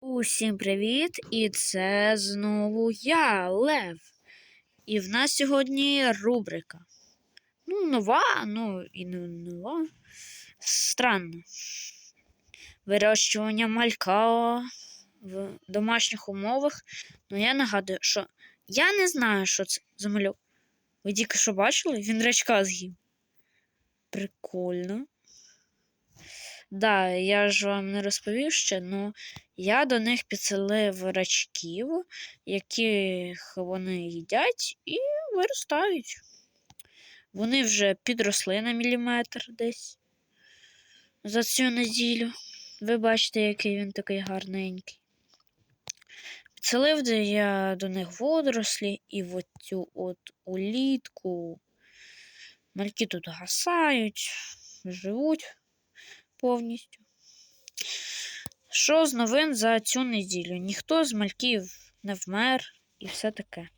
Усім привіт! І це знову я, Лев. І в нас сьогодні рубрика. Ну, нова, ну і не нова. Странно. Вирощування малька в домашніх умовах. Ну, я нагадую, що я не знаю, що це за малюк. Ви тільки що бачили? Він рачка з'їв. Прикольно. Да, я ж вам не розповів ще, ну я до них підселив рачків, яких вони їдять і виростають. Вони вже підросли на міліметр десь за цю неділю. Ви бачите, який він такий гарненький. Підселив де я до них водорослі і в цю от улітку. Мальки тут гасають, живуть повністю. Що з новин за цю неділю? Ніхто з мальків не вмер і все таке.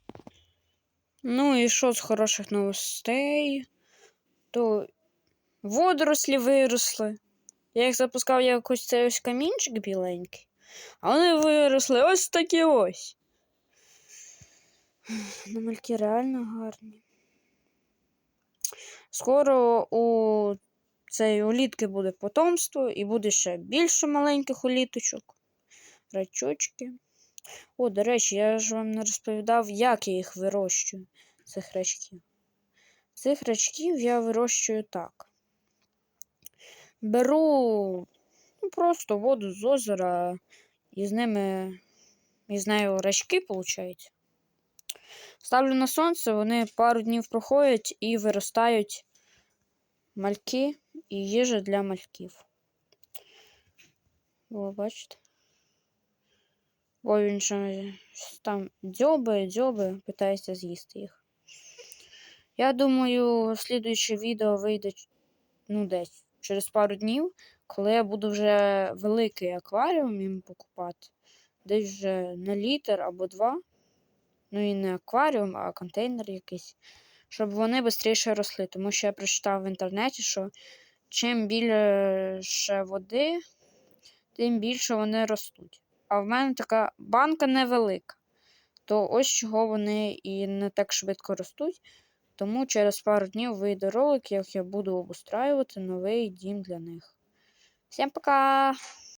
Ну і що з хороших новостей? То водорослі виросли. Я їх запускав якось цей ось камінчик біленький, а вони виросли ось такі ось. Ну, мальки реально гарні. Скоро у цієї улітки буде потомство і буде ще більше маленьких уліточок. Рачочки. О, до речі, я ж вам не розповідав, як я їх вирощую, цих рачків. Цих рачків я вирощую так. Беру ну, просто воду з озера, і з ними, і з нею рачки, виходить. Ставлю на сонце, вони пару днів проходять і виростають мальки і їжа для мальків. О, бачите? Бо він ще там дзьобає, дзьобає, питається з'їсти їх. Я думаю, слідуюче відео вийде ну, десь через пару днів, коли я буду вже великий акваріум їм покупати. Десь вже на літр або два. Ну і не акваріум, а контейнер якийсь. Щоб вони швидше росли. Тому що я прочитав в інтернеті, що чим більше води, тим більше вони ростуть. А в мене така банка невелика. То ось чого вони і не так швидко ростуть. Тому через пару днів вийде ролик, як я буду обустраювати новий дім для них. Всім пока!